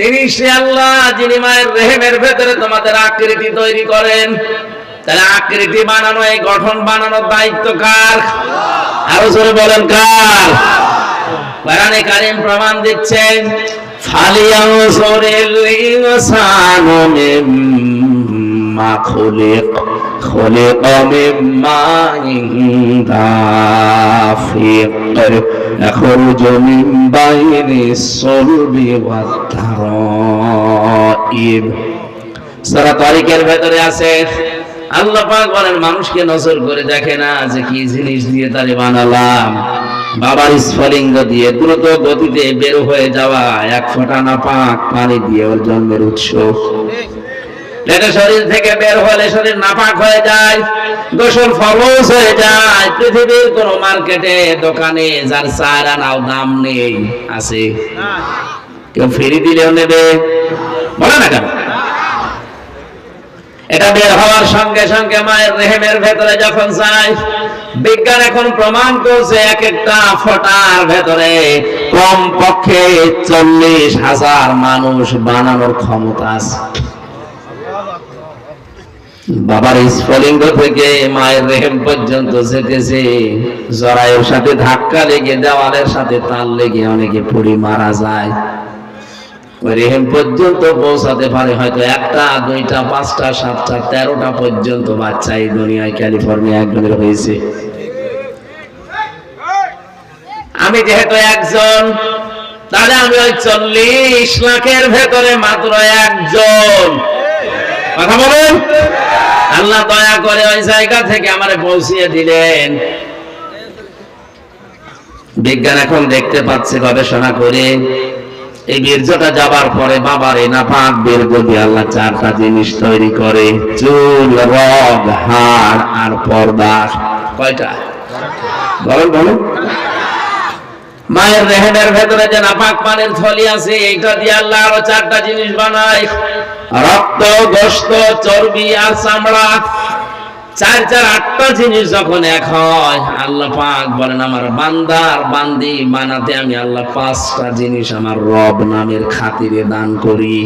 তিনি সে আল্লাহ, যিনি মায়ের রেহেমের ভেতরে তোমাদের আকৃতি তৈরি করেন। তাহলে আকৃতি বানানো, এই গঠন বানানোর দায়িত্ব কার? আরও জোরে বলেন কার? কোরআনে কারিম প্রমাণ দিচ্ছেন ফালিয়াউসুরিল ইনসানু মিম্মা খুলিক। خلق من ماء دافق يخرج من بين الصلب والترائب সূরা তারিকের ভেতরে আছে আল্লাহ পাক বলেন মানুষকে নজর করে দেখে না যে কি জিনিস দিয়ে তারে বানালাম বাবার স্ফলিঙ্গ দিয়ে দ্রুত গতিতে বের হয়ে যাওয়া এক ফোঁটা না পাক পানি দিয়ে ওর জন্মের উৎস এটা শরীর থেকে বের হলে শরীর নাপাক হয়ে যায়, গোসল ফরজ হয়ে যায়। পৃথিবীর কোন মার্কেটে, দোকানে যার চার আনাও দাম নেই, আছে। কেউ ফেরি দিলেও নেবে। বলে না কেন? এটা বের হওয়ার সঙ্গে সঙ্গে মায়ের রেহেমের ভেতরে যখন যায়, বিজ্ঞান এখন প্রমাণ করছে এক একটা ফোটার ভেতরে কম পক্ষে চল্লিশ হাজার মানুষ বানানোর ক্ষমতা আছে। বাবার স্ফলিঙ্গ থেকে মায়ের রেহেম পর্যন্ত যেতেছে। জরায়ুর সাথে ধাক্কা লেগে, দেওয়ালের সাথে তাল লেগে অনেকে পুড়ি মারা যায়। রেহেম পর্যন্ত পৌঁছাতে পারে হয়তো একটা, দুইটা, পাঁচটা, সাতটা, তেরোটা পর্যন্ত বাচ্চা এই দুনিয়ায় ক্যালিফোর্নিয়া একজনের হয়েছে। আমি যেহেতু একজন, তাহলে আমি ওই চল্লিশ লাখের ভেতরে মাত্র একজন। কথা বলুন। আল্লাহ দয়া করে ওই জায়গা থেকে আমারে পৌঁছিয়ে দিলেন। বিজ্ঞান এখন দেখতে পাচ্ছে, গবেষণা করে। এই বীর্যটা যাবার পরে বাবার এই নাপাক বীর্য দিয়ে আল্লাহ চারটা জিনিস তৈরি করে। চুল, রগ, হাড় আর পর্দা। কয়টা? বলেন বলেন। মায়ের রেহেনের ভেতরে যে নাপাক পানির থলি আছে এইটা দিয়ে আল্লাহ আরো চারটা জিনিস বানায় রক্ত গোস্ত চর্বি আর চামড়া চার চার আটটা জিনিস যখন এক হয় আল্লাহ পাক বলেন আমার বান্দার বান্দি বানাতে আমি আল্লাহ পাঁচটা জিনিস আমার রব নামের খাতিরে দান করি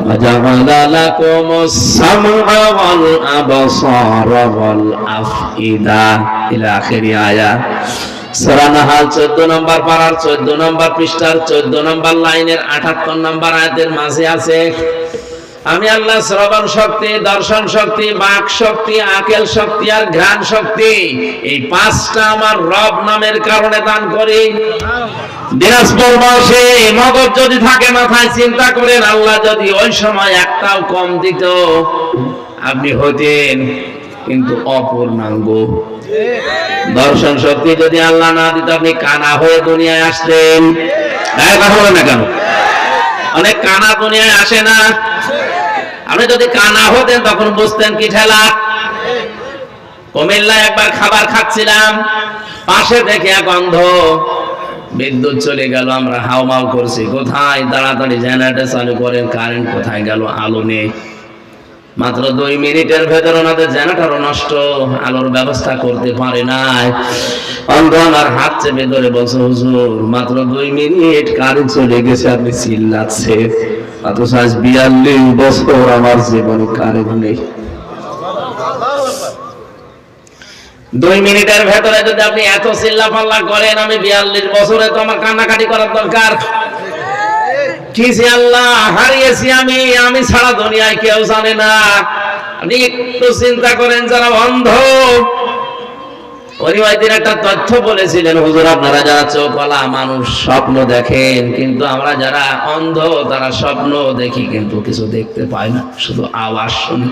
وجعل لكم السمع والأبصار والأفئدة إلى آخر آية সূরা নাহাল 14 নম্বর পারার 14 নম্বর পৃষ্ঠার 14 নম্বর লাইনের 78 নম্বর আয়াতের মাঝে আছে, আমি আল্লাহ শ্রবণ শক্তি, দর্শন শক্তি, বাক শক্তি, আকেল শক্তি আর ঘ্রাণ শক্তি, এই পাঁচটা আমার রব নামের কারণে দান করি। দিনাজপুর বসে মগজ যদি থাকে মাথায়, চিন্তা করেন আল্লাহ যদি ওই সময় একটাও কম দিত, আপনি হতেন কিন্তু অপূর্ণাঙ্গ। দর্শন শক্তি যদি আল্লাহ না দিত, আপনি কানা হয়ে দুনিয়ায় আসতেন। হ্যাঁ না কেন? অনেক কানা দুনিয়ায় আসে না। আপনি যদি কানা হতেন, তখন বুঝতেন কি ঠেলা। কুমিল্লায় একবার খাবার খাচ্ছিলাম, পাশে দেখে এক অন্ধ, বিদ্যুৎ চলে গেল, আমরা হাওমাও করছি। কোথায়? তাড়াতাড়ি জেনারেটর চালু করেন, কারেন্ট কোথায় গেল? আলো নেই। মাত্র দুই মিনিটের ভেতর ওনাদের জেনারেটরও নষ্ট, আলোর ব্যবস্থা করতে পারে নাই। অন্ধ আমার হাত চেপে ধরে বসে হুজুর, মাত্র দুই মিনিট কারেন্ট চলে গেছে, আপনি চিল্লাচ্ছে। অথচ আজ বিয়াল্লিশ বছর আমার জীবনে কারেন্ট নেই। দুই মিনিটের ভেতরে যদি আপনি এত চিল্লা পাল্লা করেন, আমি বিয়াল্লিশ বছরে তো আমার কান্নাকাটি করার দরকার। আল্লাহ হারিয়েছি আমি আমি ছাড়া দুনিয়ায় কেউ জানে না। আপনি একটু চিন্তা করেন যারা অন্ধ। একটা তথ্য বলেছিলেন আপনারা মানুষ, স্বপ্ন দেখেন, কিন্তু আমরা যারা অন্ধ, তারা স্বপ্ন দেখি, কিন্তু কিছু দেখতে পাই না, শুধু আওয়াজ শুনি।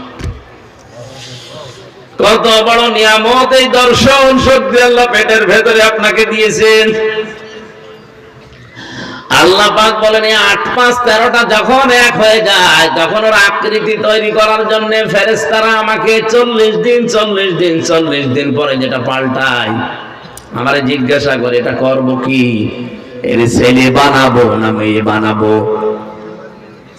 কত বড় নিয়ামত এই দর্শন শক্তি আল্লাহ পেটের ভেতরে আপনাকে দিয়েছেন। আল্লাহ পাক বলেন, এই আট, পাঁচ, তেরোটা যখন এক হয়ে যায়, তখন ওর আকৃতি তৈরি করার জন্য ফেরেস্তারা আমাকে চল্লিশ দিন চল্লিশ দিন চল্লিশ দিন পরে যেটা পাল্টায়, আমার জিজ্ঞাসা করে, এটা করব কি? এর ছেলে বানাবো না মেয়ে বানাবো?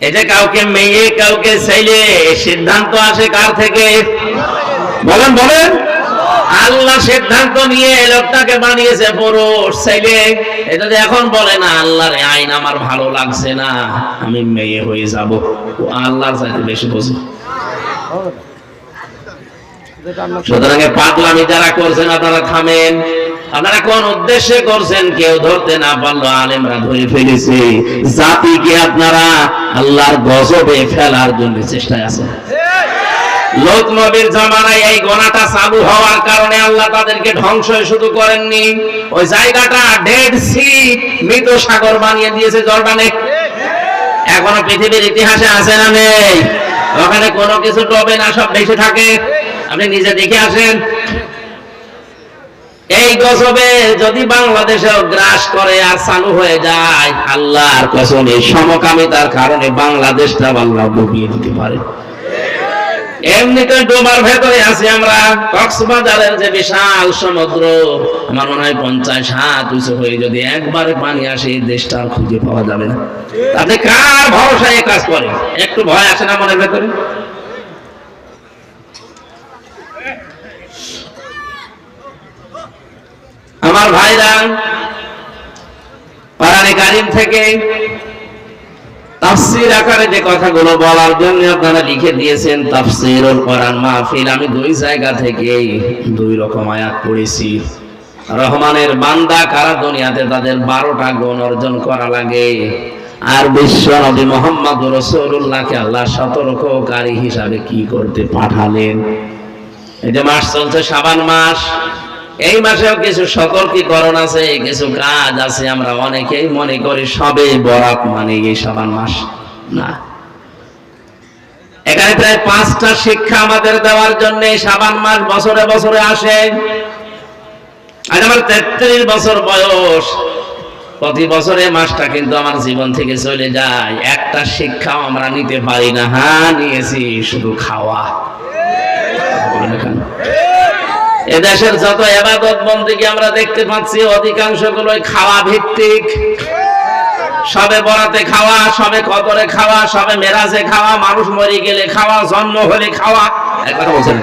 যে কাউকে মেয়ে, কাউকে ছেলে সিদ্ধান্ত আসে কার থেকে? বলেন বলেন। আল্লাহ সিদ্ধান্ত নিয়ে লোকটাকে বানিয়েছে পুরুষ, ছেলে। এটা এখন বলে, না, আল্লাহর আইন আমার ভালো লাগছে না, আমি মেয়ে হয়ে যাব। ও আল্লাহর চাইতে বেশি বোঝে। সুতরাং পাগলামি যারা করছেন আপনারা থামেন। আপনারা কোন উদ্দেশ্যে করছেন? কেউ ধরতে না পারল, আলেমরা ধরে ফেলেছে। জাতিকে আপনারা আল্লাহর গজবে ফেলার জন্য চেষ্টায় আছেন লোক নবীর জামানায় এই গণাটা চালু হওয়ার কারণে আল্লাহ তাদেরকে ধ্বংস শুধু করেননি। ওই জায়গাটা ডেড সি মৃত সাগর বানিয়ে দিয়েছে জর্ডানে এখনও পৃথিবীর ইতিহাসে আছে না নেই? ওখানে কোনো কিছু ডবে না, সব বেশি থাকে। আপনি নিজে দেখে আসেন। এই গজবে যদি বাংলাদেশেও গ্রাস করে আর চালু হয়ে যায়, আল্লাহর কসম সমকামিতার কারণে বাংলাদেশটা ডুবিয়ে দিতে পারে। এমনিতে ভেতরে আছি আমরা, কক্সবাজারের যে বিশাল সমুদ্র, আমার মনে হয় পঞ্চাশ হাত উঁচু হয়ে যদি একবারে পানি আসে দেশটা আর খুঁজে পাওয়া যাবে না। তাতে কার কাজ করে? একটু ভয় আসে না মনের ভেতরে আমার ভাইরা পারানি কারিম থেকে তাফসির আকারে যে কথাগুলো বলার জন্য আপনারা লিখে দিয়েছেন মাহফিল। আমি দুই জায়গা থেকে দুই রকম আয়াত পড়েছি। রহমানের বান্দা কারা দুনিয়াতে তাদের বারোটা গুণ অর্জন করা লাগে। আর বিশ্ব নবী মোহাম্মদ রসুল্লাহকে আল্লাহ সতর্ককারী হিসাবে কি করতে পাঠালেন? এই যে মাস চলছে, সাবান মাস। এই মাসেও কিছু সতর্কীকরণ আছে? কিছু কাজ আছে আমরা অনেকেই মনে করি সবে বরাত মানে এই সাবান মাস। না। এখানে প্রায় পাঁচটা শিক্ষা আমাদের দেওয়ার জন্য সাবান মাস বছরে বছরে আসে। আজ আমার তেত্রিশ বছর বয়স। প্রতি বছরে মাসটা কিন্তু আমার জীবন থেকে চলে যায়। একটা শিক্ষাও আমরা নিতে পারি না। হ্যাঁ নিয়েছি শুধু খাওয়া। এদেশের যত এবাদত বন্দীকে আমরা দেখতে পাচ্ছি অধিকাংশ গুলোই খাওয়া ভিত্তিক। সবে বরাতে খাওয়া, সবে কদরে খাওয়া, সবে মেরাজে খাওয়া, মানুষ মরে গেলে খাওয়া, জন্ম হলে খাওয়া। একবার বলছেন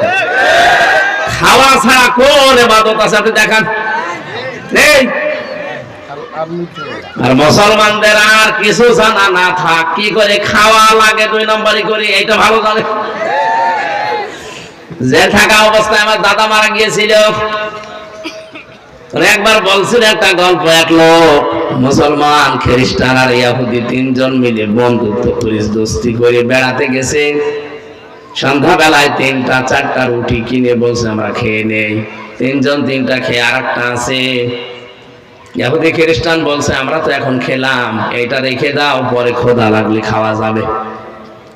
খাওয়া ছাড়া কোন এবাদত আছে? আপনি দেখান। নেই। আর মুসলমানদের আর কিছু জানা না থাক। কি করে খাওয়া লাগে দুই নম্বরই করি, এইটা ভালো জানে। যে থাকা অবস্থায় আমার দাদা মারা গিয়েছিল। একবার বলছিল একটা গল্প, এক লোক, মুসলমান, খ্রিস্টান আর ইয়াহুদি তিনজন মিলে বন্ধুত্ব করিস, দোস্তি করে বেড়াতে গেছে। সন্ধ্যাবেলায় তিনটা, চারটা রুটি কিনে বলছে, আমরা খেয়ে নেই। তিনজন তিনটা খেয়ে আর একটা আছে। ইয়াহুদি, খ্রিস্টান বলছে, আমরা তো এখন খেলাম এটা রেখে দাও, পরে খোদা লাগলে খাওয়া যাবে।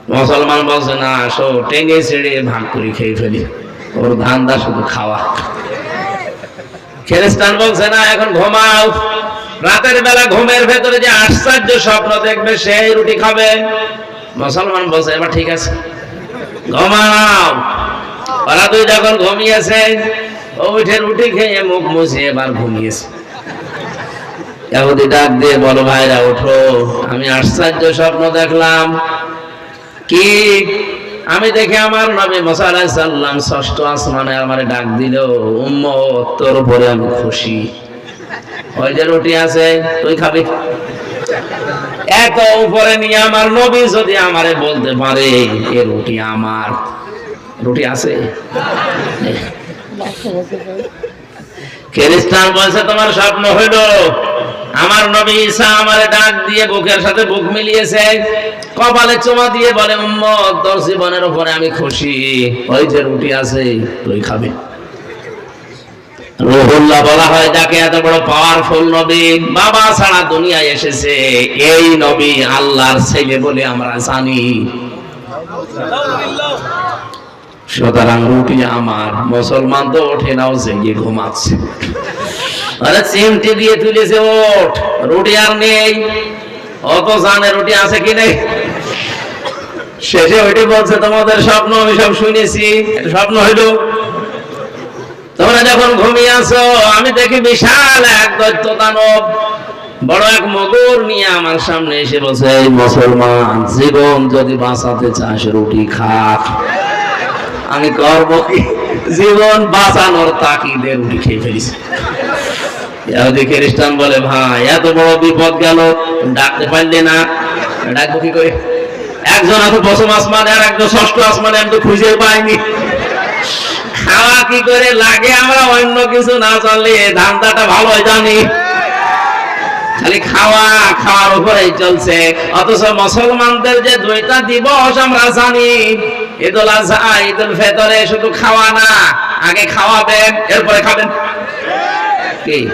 মুসলমান বলছে, না, আসো, টেনে ছেড়ে ভাগ করে খেয়ে ফেলি। ওর ধান্দা শুধু খাওয়া। খ্রিস্টান বলছে, না, এখন ঘুমাও। রাতের বেলা ঘুমের ভেতরে যে আশ্চর্য স্বপ্ন দেখবে, সেই রুটি খাবে। মুসলমান বলছে, এবার ঠিক আছে, ঘুমাও। ওরা দুই যখন ঘুমিয়েছে, ও উঠে রুটি খেয়ে মুখ মুছে এবার ঘুমিয়েছে। ডাক দিয়ে বলো ভাইরা, ওঠো। আমি আশ্চর্য স্বপ্ন দেখলাম। কি? আমি দেখে আমার নবী মুসা আলাইহিস সালাম ষষ্ঠ আসমানে আমারে ডাক দিল উম্মত তোর উপরে আমি খুশি। ওই যে রুটি আছে তুই খাবি। এত উপরে নিয়ে আমার নবী যদি আমারে বলতে পারে এ রুটি আমার। রুটি আছে? খ্রিস্টান বলছে তোমার স্বপ্ন হইল। আমার নবী ঈসা আমারে ডাক দিয়ে বুকের সাথে বুক মিলিয়েছে, কপালে চুমা দিয়ে বলে, উম্মত, তোর জীবনের উপরে আমি খুশি। ওই যে রুটি আছে, তুই খাবি। রুহুল্লাহ বলা হয় যাকে এত বড় পাওয়ারফুল নবী, বাবা ছাড়া দুনিয়ায় এসেছে। এই নবী আল্লাহর ছেলে বলে আমরা জানি। সুতরাং রুটি আমার, মুসলমান তো ওঠে নাও জেগে ঘুমাচ্ছে। আরে চিমটি দিয়ে তুলেছে ওঠ। রুটি আর নেই। অত জানে রুটি আছে কি নেই? শেষে ওইটি বলছে, তোমাদের স্বপ্ন আমি সব শুনেছি। স্বপ্ন হইল। তোমরা যখন ঘুমিয়ে আছো, আমি দেখি বিশাল এক দৈত্য দানব বড় এক মগর নিয়ে আমার সামনে এসে বলছে, "এই মুসলমান, জীবন যদি বাঁচাতে চাস, রুটি খা। আমি করব কি? জীবন বাঁচানোর তাকিদে রুটি খেয়ে ফেলিস ইহুদি খ্রিস্টান বলে, ভাই, এত বড় বিপদ গেল, ডাকতে পারলে না? ডাকবো কি করে? একজন আছে দশম আসমানে আর একজন ষষ্ঠ আসমানে, আমি তো খুঁজে পাইনি। খাওয়া কি করে লাগে আমরা, অন্য কিছু না জানলে ধান্দাটা ভালো জানি। খালি খাওয়া, খাওয়ার উপরেই চলছে। অথচ মুসলমানদের যে দুইটা দিবস আমরা জানি, ঈদুল আজহা, ঈদুল ফেতরে শুধু খাওয়া না, আগে খাওয়াবেন, এরপরে খাবেন। কি?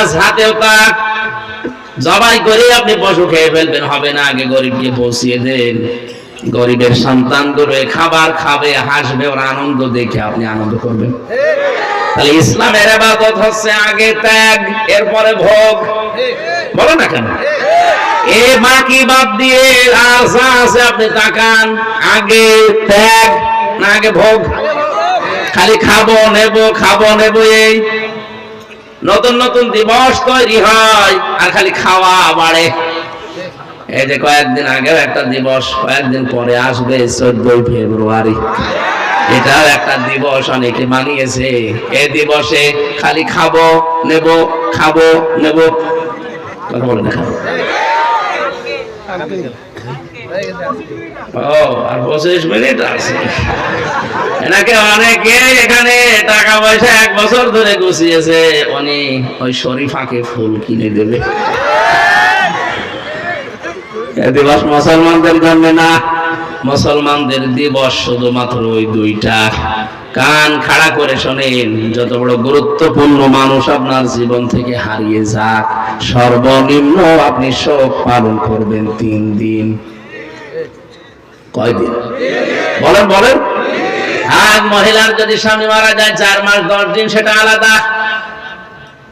আজহাতেও তার জবাই করে আপনি পশু খেয়ে ফেলবেন, হবে না। আগে গরিবকে পৌঁছিয়ে দেন। গরিবের সন্তান খাবার খাবে, হাসবে, ওর আনন্দ দেখে আপনি আনন্দ করবেন। তাহলে ইসলামের আবাদত হচ্ছে আগে ত্যাগ, এরপরে ভোগ। বলো না কেন? এ বাকি বাদ দিয়ে আর যা আছে আপনি তাকান, আগে ত্যাগ না আগে ভোগ। খালি খাব, নেব খাব, নেব এই। নতুন নতুন দিবস তৈরি হয়, আর খালি খাওয়া বাড়ে। এই যে কয়েকদিন আগেও একটা দিবস, কয়েকদিন পরে আসবে চোদ্দই ফেব্রুয়ারি। এটাও একটা দিবস, অনেকে মানিয়েছে। এই দিবসে খালি খাব, নেব খাব, নেব। পঁচিশ মিনিট আছে। এনাকে অনেকে এখানে টাকা পয়সা এক বছর ধরে গুছিয়েছে। উনি ওই ফুল কিনে দেবে। এ দিবস মুসলমানদের জন্য না। মুসলমানদের দিবস শুধুমাত্র ওই দুইটা। কান খাড়া করে শোনেন, যত বড় গুরুত্বপূর্ণ মানুষ আপনার জীবন থেকে হারিয়ে যাক, সর্বনিম্ন আপনি শোক পালন করবেন তিন দিন। কয়দিন বলেন বলেন। আর মহিলার যদি স্বামী মারা যায়, চার মাস, দশ দিন, সেটা আলাদা।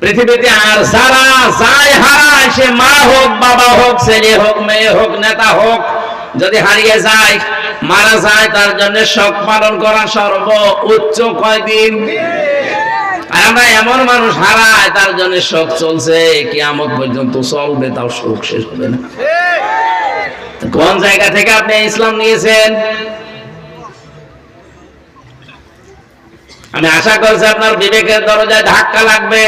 পৃথিবীতে আর যারা যায় হারায়, সে মা হোক, বাবা হোক, ছেলে হোক, মেয়ে হোক, নেতা হোক যদি হারিয়ে যায়, মারা যায়, তার জন্য শোক পালন করা সর্ব উচ্চ কয়দিন? আর আমরা এমন মানুষ হারায়, তার জন্য শোক চলছে, কিয়ামত পর্যন্ত চলবে, তাও শোক শেষ হবে না। কোন জায়গা থেকে আপনি ইসলাম নিয়েছেন? আমি আশা করছি আপনার বিবেকের দরজায় ধাক্কা লাগবে।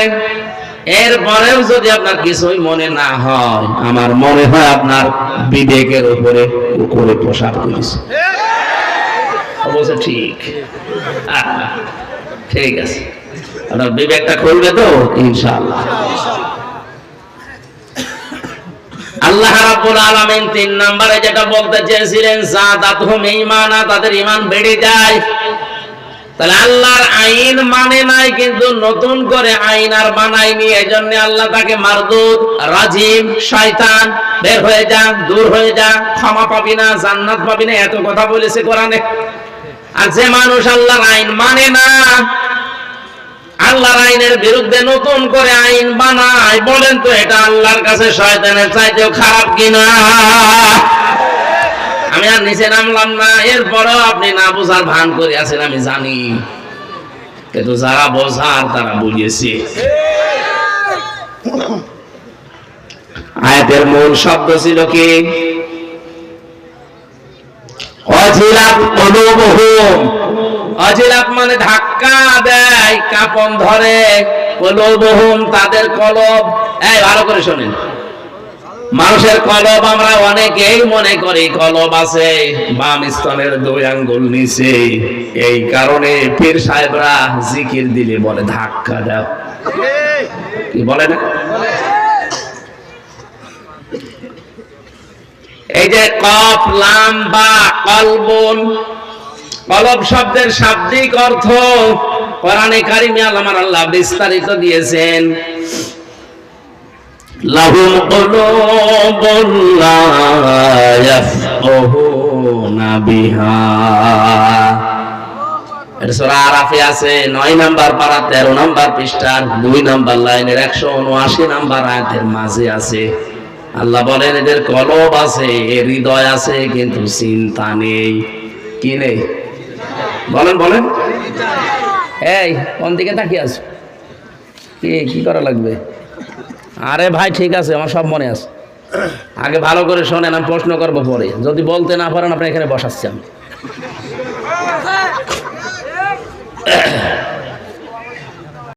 এরপরেও যদি আপনার কিছুই মনে না হয়, আমার মনে হয় আপনার বিবেকের উপরে উপরে পোশাক করেছে ঠিক। ঠিক আছে। আপনার বিবেকটা খুলবে তো? ইনশাআল্লাহ। আল্লাহ রাব্বুল আলামিন তিন নম্বরে যেটা বলতে চেয়েছিলেন সাদাতহুম ঈমানা তাদের ঈমান বেড়ে যায়। তাহলে আল্লাহর আইন মানে নাই, কিন্তু নতুন করে আইন আর বানায়নি জন্য আল্লাহ তাকে মারদুদ, রাজিম, শয়তান, বের হয়ে যা, দূর হয়ে যা, ক্ষমা পাবি না, জান্নাত পাবি না, এত কথা বলেছে কোরআনে। আর যে মানুষ আল্লাহর আইন মানে না, আল্লাহর আইনের বিরুদ্ধে নতুন করে আইন বানায়, বলেন তো এটা আল্লাহর কাছে শয়তানের চাইতেও খারাপ কিনা? আমি আর নিচে নামলাম না, এরপরেও আপনি না বোঝার ভান করে আছেন, আমি জানি। কিন্তু যারা বোঝার, তারা বুঝেছে। আয়াতের মূল শব্দ ছিল কি? মানে ধাক্কা দেয়, কাপন ধরে। কলুবহুম, তাদের কলব। এই, ভালো করে শোনেন। মানুষের কলব আমরা অনেকেই মনে করি কলব আছে, বাম স্তনের দুই আঙ্গুল নিচে। এই কারণে পীর সাহেবরা জিকির দিলে বলে, ধাক্কা দাও। কি বলে না? এই যে কফ, লাম, বা, কলবন, কলব শব্দের শাব্দিক অর্থ কোরআনে কারিমে আল্লাহ বিস্তারিত দিয়েছেন। কুলুবুন লা ইয়াফকাহুনা বিহা। এটা সূরা আরাফে আছে 9 নাম্বার পারা 13 নাম্বার পৃষ্ঠার 2 নাম্বার লাইনের 179 নাম্বার আয়াতের মাঝে আছে। আল্লাহ বলেন, এদের কলব আছে, হৃদয় আছে, কিন্তু চিন্তা নেই। কি নেই? বলেন বলেন। এই, কোন দিকে তাকিয়ে আছো? কি কি করা লাগবে? আরে ভাই, ঠিক আছে, আমার সব মনে আছে। আগে ভালো করে শোনেন, আমি প্রশ্ন করব পরে। যদি বলতে না পারেন আপনি এখানে বসাচ্ছি আমি।